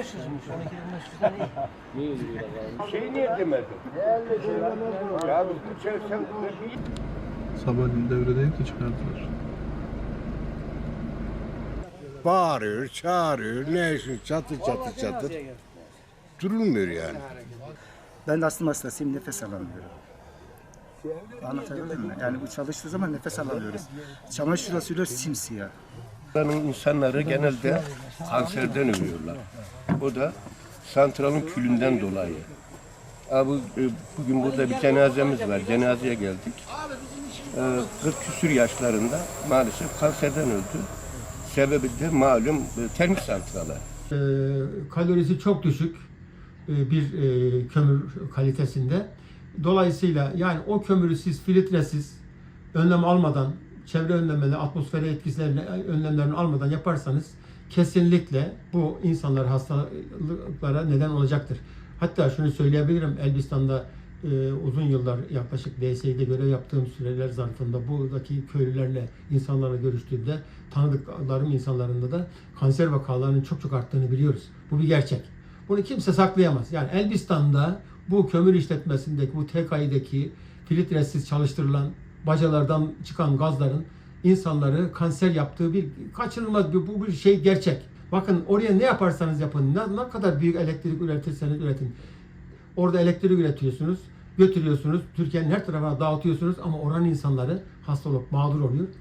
500'müş. 12.500 değil. Şey niye demedin? Ya bu çarşamba Sabahleyin devredeyim ki çıkardılar. Bağırıyor, çağırıyor, ne işin çatır çatır çatır. Durulmuyor yani. Ben de astım hastasıyım, nefes alamıyorum. Anlatabildim mi? Yani bu çalıştığı zaman nefes alamıyoruz. Çamaşır suyla simsiyah. Buranın insanları genelde kanserden ölüyorlar. O da santralın külünden dolayı. Abi, e, bugün burada bir cenazemiz var. Cenazeye geldik. E, 40 küsür yaşlarında maalesef kanserden öldü. Sebebi de malum e, termik santralı. Ee, kalorisi çok düşük e, bir kömür kalitesinde. Dolayısıyla yani o kömürü siz filtresiz, önlem almadan, çevre önlemleri, atmosfere etkislerini, önlemlerini almadan yaparsanız kesinlikle bu insanlar hastalıklara neden olacaktır. Hatta şunu söyleyebilirim, Elbistan'da e, uzun yıllar yaklaşık DSİ'de görev yaptığım süreler zarfında buradaki köylülerle, insanlarla görüştüğümde tanıdıklarım insanlarında da kanser vakalarının çok çok arttığını biliyoruz. Bu bir gerçek. Bunu kimse saklayamaz. Yani Elbistan'da bu kömür işletmesindeki, bu TKİ'deki filtresiz çalıştırılan bacalardan çıkan gazların insanları kanser yaptığı bir kaçınılmaz bir, bu bir şey gerçek. Bakın oraya ne yaparsanız yapın, ne, ne kadar büyük elektrik üretirseniz üretin. Orada elektrik üretiyorsunuz, götürüyorsunuz, Türkiye'nin her tarafına dağıtıyorsunuz ama oranın insanları hasta olup mağdur oluyor.